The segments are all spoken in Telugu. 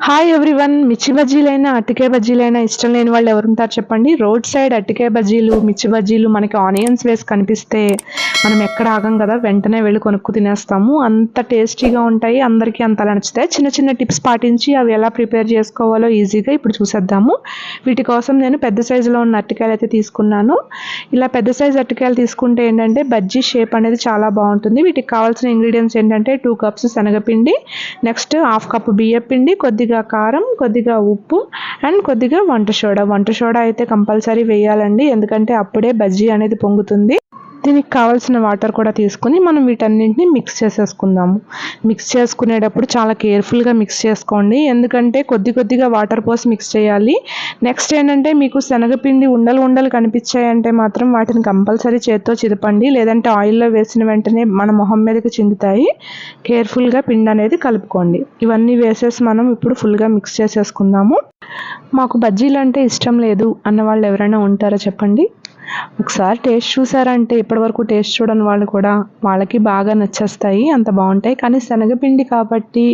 హాయ్ ఎవ్రీవన్ మిర్చి బజ్జీలైనా అట్టికాయ బజ్జీలైనా ఇష్టం లేని వాళ్ళు ఎవరుంటారు చెప్పండి? రోడ్ సైడ్ అట్టికాయ బజ్జీలు మిర్చి బజ్జీలు మనకి ఆనియన్స్ వేసి కనిపిస్తే మనం ఎక్కడ ఆగం కదా? వెంటనే వెళ్ళి కొనుక్కు తినేస్తాము. అంత టేస్టీగా ఉంటాయి అందరికీ అంత నచ్చుతాయి. చిన్న చిన్న టిప్స్ పాటించి అవి ఎలా ప్రిపేర్ చేసుకోవాలో ఈజీగా ఇప్పుడు చూసేద్దాము. వీటి కోసం నేను పెద్ద సైజులో ఉన్న అట్టికాయలు అయితే తీసుకున్నాను. ఇలా పెద్ద సైజు అట్టికాయలు తీసుకుంటే ఏంటంటే బజ్జీ షేప్ అనేది చాలా బాగుంటుంది. వీటికి కావాల్సిన ఇంగ్రీడియంట్స్ ఏంటంటే టూ కప్స్ శనగపిండి నెక్స్ట్ హాఫ్ కప్ బియ్యపిండి వేయండి కొద్దిగా కారం కొద్దిగా ఉప్పు అండ్ కొద్దిగా వంట సోడా. వంట సోడా అయితే కంపల్సరీ వేయాలండి. ఎందుకంటే అప్పుడే బజ్జీ అనేది పొంగుతుంది. దీనికి కావాల్సిన వాటర్ కూడా తీసుకుని మనం వీటన్నింటిని మిక్స్ చేసేసుకుందాము. మిక్స్ చేసుకునేటప్పుడు చాలా కేర్ఫుల్గా మిక్స్ చేసుకోండి. ఎందుకంటే కొద్ది కొద్దిగా వాటర్ పోసి మిక్స్ చేయాలి. నెక్స్ట్ ఏంటంటే మీకు శనగపిండి ఉండలు ఉండలు కనిపించాయంటే మాత్రం వాటిని కంపల్సరీ చేత్తో చిదపండి. లేదంటే ఆయిల్లో వేసిన వెంటనే మన మొహం మీదకి చిందుతాయి. కేర్ఫుల్గా పిండి అనేది కలుపుకోండి. ఇవన్నీ వేసేసి మనం ఇప్పుడు ఫుల్గా మిక్స్ చేసేసుకుందాము. మాకు బజ్జీలు అంటే ఇష్టం లేదు అన్న వాళ్ళు ఎవరైనా ఉంటారా చెప్పండి? ఒకసారి టేస్ట్ చూసారంటే ఇప్పటివరకు టేస్ట్ చూడని వాళ్ళు కూడా వాళ్ళకి బాగా నచ్చేస్తాయి అంత బాగుంటాయి. కానీ శనగపిండి కాబట్టి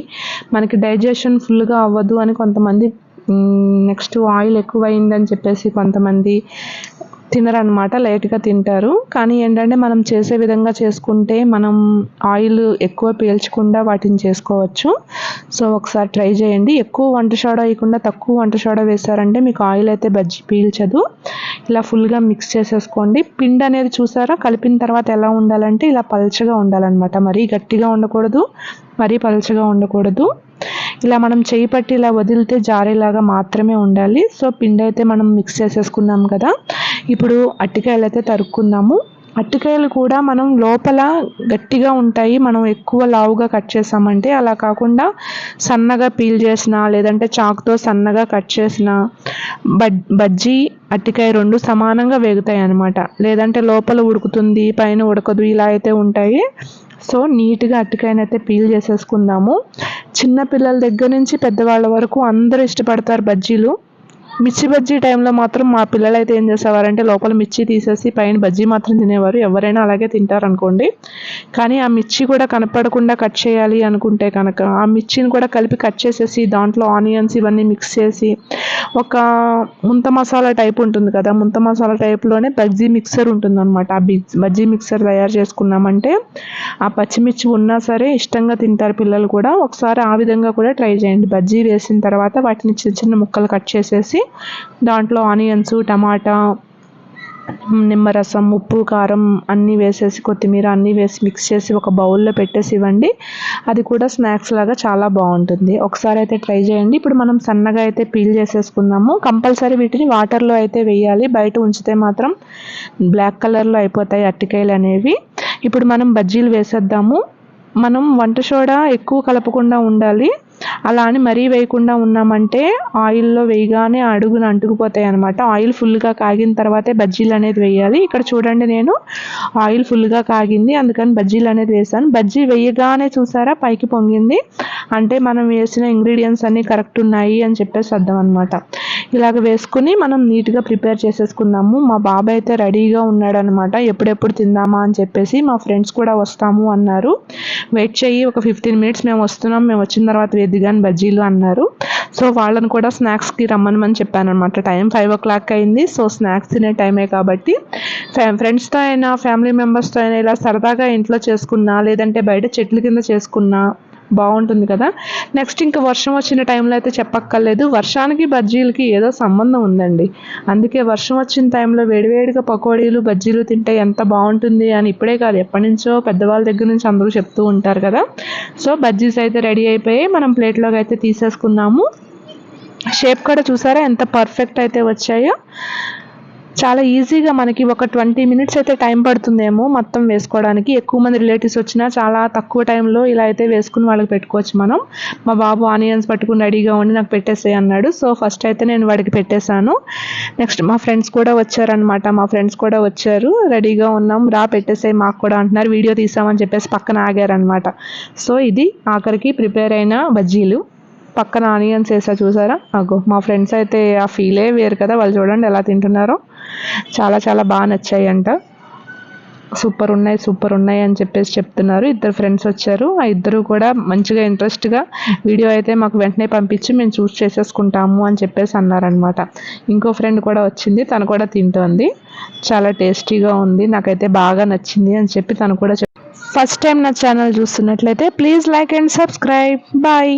మనకి డైజెషన్ ఫుల్గా అవ్వదు అని కొంతమంది నెక్స్ట్ ఆయిల్ ఎక్కువ అయిందని చెప్పేసి కొంతమంది తినరనమాట లైట్గా తింటారు. కానీ ఏంటంటే మనం చేసే విధంగా చేసుకుంటే మనం ఆయిల్ ఎక్కువ పీల్చకుండా వాటిని చేసుకోవచ్చు. సో ఒకసారి ట్రై చేయండి. ఎక్కువ వంట సోడా వేయకుండా తక్కువ వంట సోడా వేసారంటే మీకు ఆయిల్ అయితే బజ్జి పీల్చదు. ఇలా ఫుల్గా మిక్స్ చేసేసుకోండి. పిండి అనేది చూసారా? కలిపిన తర్వాత ఎలా ఉండాలంటే ఇలా పలచగా ఉండాలన్నమాట. మరీ గట్టిగా ఉండకూడదు మరీ పలచగా ఉండకూడదు. ఇలా మనం చేయి పట్టి ఇలా వదిలితే జారేలాగా మాత్రమే ఉండాలి. సో పిండి అయితే మనం మిక్స్ చేసేసుకున్నాం కదా ఇప్పుడు అట్టికాయలు అయితే తరుక్కుందాము. అట్టికాయలు కూడా మనం లోపల గట్టిగా ఉంటాయి. మనం ఎక్కువ లావుగా కట్ చేసామంటే అలా కాకుండా సన్నగా పీల్ చేసిన లేదంటే చాక్తో సన్నగా కట్ చేసిన బజ్జీ అట్టికాయ రెండు సమానంగా వేగుతాయి అనమాట లేదంటే లోపల ఉడుకుతుంది పైన ఉడకదు ఇలా అయితే ఉంటాయి. సో నీట్గా అరటికాయనైతే పీల్ చేసేసుకుందాము. చిన్న పిల్లల దగ్గర నుంచి పెద్దవాళ్ళ వరకు అందరూ ఇష్టపడతారు బజ్జీలు. మిర్చి బజ్జీ టైంలో మాత్రం మా పిల్లలు అయితే ఏం చేసేవారంటే లోపల మిర్చి తీసేసి పైన బజ్జీ మాత్రం తినేవారు. ఎవరైనా అలాగే తింటారు అనుకోండి కానీ ఆ మిర్చి కూడా కనపడకుండా కట్ చేయాలి అనుకుంటే కనుక ఆ మిర్చిని కూడా కలిపి కట్ చేసేసి దాంట్లో ఆనియన్స్ ఇవన్నీ మిక్స్ చేసి ఒక ముంత మసాలా టైప్ ఉంటుంది కదా ముంత మసాలా టైప్లోనే బజ్జీ మిక్సర్ ఉంటుంది అనమాట ఆ బజ్జీ మిక్సర్ తయారు చేసుకున్నామంటే ఆ పచ్చిమిర్చి ఉన్నా సరే ఇష్టంగా తింటారు పిల్లలు కూడా. ఒకసారి ఆ విధంగా కూడా ట్రై చేయండి. బజ్జీ వేసిన తర్వాత వాటిని చిన్న చిన్న ముక్కలు కట్ చేసేసి దాంట్లో ఆనియన్స్ టమాటా నిమ్మరసం ఉప్పు కారం అన్నీ వేసేసి కొత్తిమీర అన్నీ వేసి మిక్స్ చేసి ఒక బౌల్లో పెట్టేసి ఇవ్వండి. అది కూడా స్నాక్స్ లాగా చాలా బాగుంటుంది. ఒకసారి అయితే ట్రై చేయండి. ఇప్పుడు మనం సన్నగా అయితే పీల్ చేసేసుకుందాము. కంపల్సరీ వీటిని వాటర్లో అయితే వేయాలి. బయట ఉంచితే మాత్రం బ్లాక్ కలర్లో అయిపోతాయి అట్టికాయలు అనేవి. ఇప్పుడు మనం బజ్జీలు వేసేద్దాము. మనం వంట సోడా ఎక్కువ కలపకుండా ఉండాలి. అలా అని మరీ వేయకుండా ఉన్నామంటే ఆయిల్లో వేయగానే అడుగున అంటుకుపోతాయి అనమాట ఆయిల్ ఫుల్గా కాగిన తర్వాతే బజ్జీలు అనేది వేయాలి. ఇక్కడ చూడండి నేను ఆయిల్ ఫుల్గా కాగింది అందుకని బజ్జీలు అనేది వేసాను. బజ్జీ వేయగానే చూసారా పైకి పొంగింది. అంటే మనం వేసిన ఇంగ్రీడియంట్స్ అన్నీ కరెక్ట్ ఉన్నాయి అని చెప్పేసి అర్థం అనమాట ఇలాగ వేసుకుని మనం నీట్గా ప్రిపేర్ చేసేసుకున్నాము మా బాబాయ్ అయితే రెడీగా ఉన్నాడనమాట ఎప్పుడెప్పుడు తిందామా అని చెప్పేసి మా ఫ్రెండ్స్ కూడా వస్తాము అన్నారు. వెయిట్ చెయ్యి ఒక ఫిఫ్టీన్ మినిట్స్ మేము వస్తున్నాం. మేము వచ్చిన తర్వాత వేద్దిగాని బజ్జీలు అన్నారు. సో వాళ్ళని కూడా స్నాక్స్కి రమ్మనమని చెప్పాను అనమాట టైం ఫైవ్ ఓ క్లాక్ అయింది. సో స్నాక్స్ తినే టైమే కాబట్టి ఫ్రెండ్స్తో అయినా ఫ్యామిలీ మెంబర్స్తో అయినా ఇలా సరదాగా ఇంట్లో చేసుకున్నా లేదంటే బయట చెట్ల కింద చేసుకున్నా బాగుంటుంది కదా. నెక్స్ట్ ఇంకా వర్షం వచ్చిన టైంలో అయితే చెప్పక్కర్లేదు. వర్షానికి బజ్జీలకి ఏదో సంబంధం ఉందండి. అందుకే వర్షం వచ్చిన టైంలో వేడివేడిగా పకోడీలు బజ్జీలు తింటే ఎంత బాగుంటుంది అని ఇప్పుడే కాదు ఎప్పటి నుంచో పెద్దవాళ్ళ దగ్గర నుంచి అందరూ చెప్తూ ఉంటారు కదా. సో బజ్జీస్ అయితే రెడీ అయిపోయి మనం ప్లేట్లోకి అయితే తీసేసుకుందాము. షేప్ కూడా చూసారా? ఎంత పర్ఫెక్ట్ అయితే వచ్చాయో. చాలా ఈజీగా మనకి ఒక ట్వంటీ మినిట్స్ అయితే టైం పడుతుందేమో మొత్తం వేసుకోవడానికి. ఎక్కువ మంది రిలేటివ్స్ వచ్చినా చాలా తక్కువ టైంలో ఇలా అయితే వేసుకుని వాళ్ళకి పెట్టుకోవచ్చు మనం. మా బాబు ఆనియన్స్ పట్టుకుని రెడీగా ఉండి నాకు పెట్టేసే అన్నాడు. సో ఫస్ట్ అయితే నేను వాడికి పెట్టేశాను. నెక్స్ట్ మా ఫ్రెండ్స్ కూడా వచ్చారనమాట మా ఫ్రెండ్స్ కూడా వచ్చారు. రెడీగా ఉన్నాం. రా పెట్టేసే మాకు కూడా అంటున్నారు. వీడియో తీసామని చెప్పేసి పక్కన ఆగారనమాట సో ఇది ఆఖరికి ప్రిపేర్ అయిన బజ్జీలు. పక్కన ఆనియన్స్ వేసా చూసారా? అగో మా ఫ్రెండ్స్ అయితే ఆ ఫీలే వేరు కదా వాళ్ళు చూడండి ఎలా తింటున్నారో. చాలా చాలా బాగా నచ్చాయి అంట సూపర్ ఉన్నాయి సూపర్ ఉన్నాయి అని చెప్పేసి చెప్తున్నారు. ఇద్దరు ఫ్రెండ్స్ వచ్చారు. ఆ ఇద్దరు కూడా మంచిగా ఇంట్రెస్ట్గా వీడియో అయితే మాకు వెంటనే పంపించి మేము చూస్ చేసేసుకుంటాము అని చెప్పేసి అన్నారనమాట ఇంకో ఫ్రెండ్ కూడా వచ్చింది తను కూడా తింటోంది. చాలా టేస్టీగా ఉంది నాకైతే బాగా నచ్చింది అని చెప్పి తను కూడా ఫస్ట్ టైం నా ఛానల్ చూస్తున్నట్లయితే please like and subscribe. Bye.